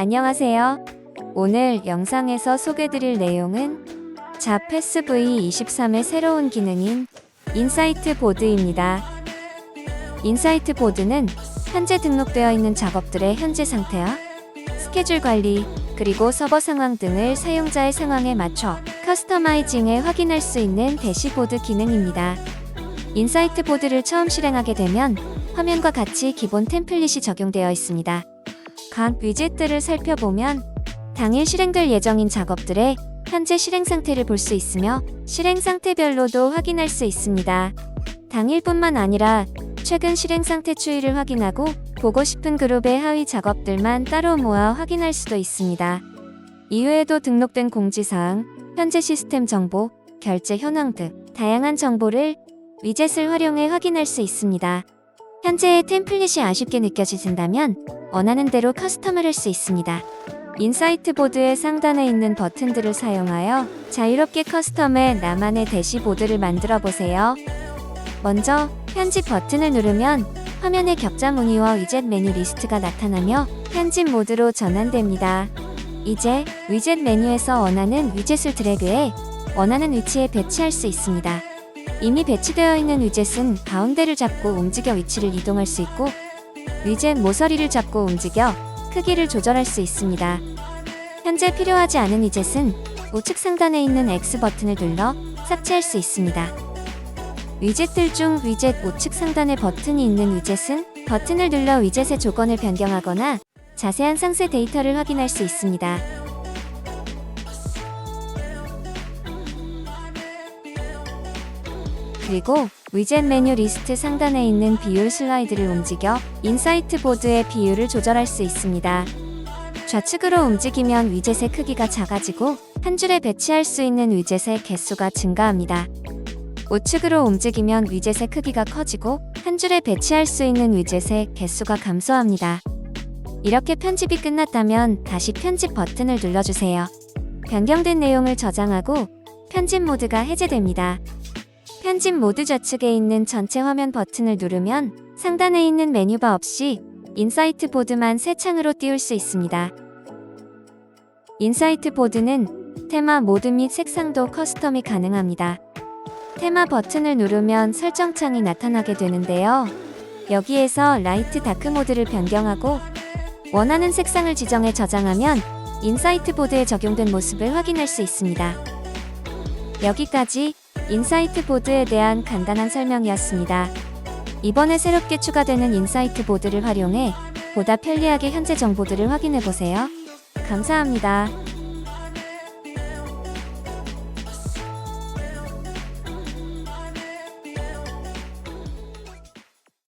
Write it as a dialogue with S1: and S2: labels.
S1: 안녕하세요. 오늘 영상에서 소개드릴 내용은 자패스 V23의 새로운 기능인 인사이트 보드입니다. 인사이트 보드는 현재 등록되어 있는 작업들의 현재 상태와 스케줄 관리, 그리고 서버 상황 등을 사용자의 상황에 맞춰 커스터마이징에 확인할 수 있는 대시보드 기능입니다. 인사이트 보드를 처음 실행하게 되면 화면과 같이 기본 템플릿이 적용되어 있습니다. 각 위젯들을 살펴보면 당일 실행될 예정인 작업들의 현재 실행 상태를 볼 수 있으며 실행 상태별로도 확인할 수 있습니다. 당일뿐만 아니라 최근 실행 상태 추이를 확인하고 보고 싶은 그룹의 하위 작업들만 따로 모아 확인할 수도 있습니다. 이외에도 등록된 공지사항, 현재 시스템 정보, 결제 현황 등 다양한 정보를 위젯을 활용해 확인할 수 있습니다. 현재의 템플릿이 아쉽게 느껴지신다면 원하는 대로 커스텀을 할 수 있습니다. 인사이트 보드의 상단에 있는 버튼들을 사용하여 자유롭게 커스텀해 나만의 대시보드를 만들어 보세요. 먼저 편집 버튼을 누르면 화면에 격자 무늬와 위젯 메뉴 리스트가 나타나며 편집 모드로 전환됩니다. 이제 위젯 메뉴에서 원하는 위젯을 드래그해 원하는 위치에 배치할 수 있습니다. 이미 배치되어 있는 위젯은 가운데를 잡고 움직여 위치를 이동할 수 있고 위젯 모서리를 잡고 움직여 크기를 조절할 수 있습니다. 현재 필요하지 않은 위젯은 우측 상단에 있는 X 버튼을 눌러 삭제할 수 있습니다. 위젯들 중 위젯 우측 상단에 버튼이 있는 위젯은 버튼을 눌러 위젯의 조건을 변경하거나 자세한 상세 데이터를 확인할 수 있습니다. 그리고 위젯 메뉴 리스트 상단에 있는 비율 슬라이드를 움직여 인사이트 보드의 비율을 조절할 수 있습니다. 좌측으로 움직이면 위젯의 크기가 작아지고 한 줄에 배치할 수 있는 위젯의 개수가 증가합니다. 우측으로 움직이면 위젯의 크기가 커지고 한 줄에 배치할 수 있는 위젯의 개수가 감소합니다. 이렇게 편집이 끝났다면 다시 편집 버튼을 눌러주세요. 변경된 내용을 저장하고 편집 모드가 해제됩니다. 편집 모드 좌측에 있는 전체 화면 버튼을 누르면 상단에 있는 메뉴바 없이 인사이트 보드만 새 창으로 띄울 수 있습니다. 인사이트 보드는 테마 모드 및 색상도 커스텀이 가능합니다. 테마 버튼을 누르면 설정 창이 나타나게 되는데요. 여기에서 라이트 다크 모드를 변경하고 원하는 색상을 지정해 저장하면 인사이트 보드에 적용된 모습을 확인할 수 있습니다. 여기까지 인사이트 보드에 대한 간단한 설명이었습니다. 이번에 새롭게 추가되는 인사이트 보드를 활용해 보다 편리하게 현재 정보들을 확인해 보세요. 감사합니다.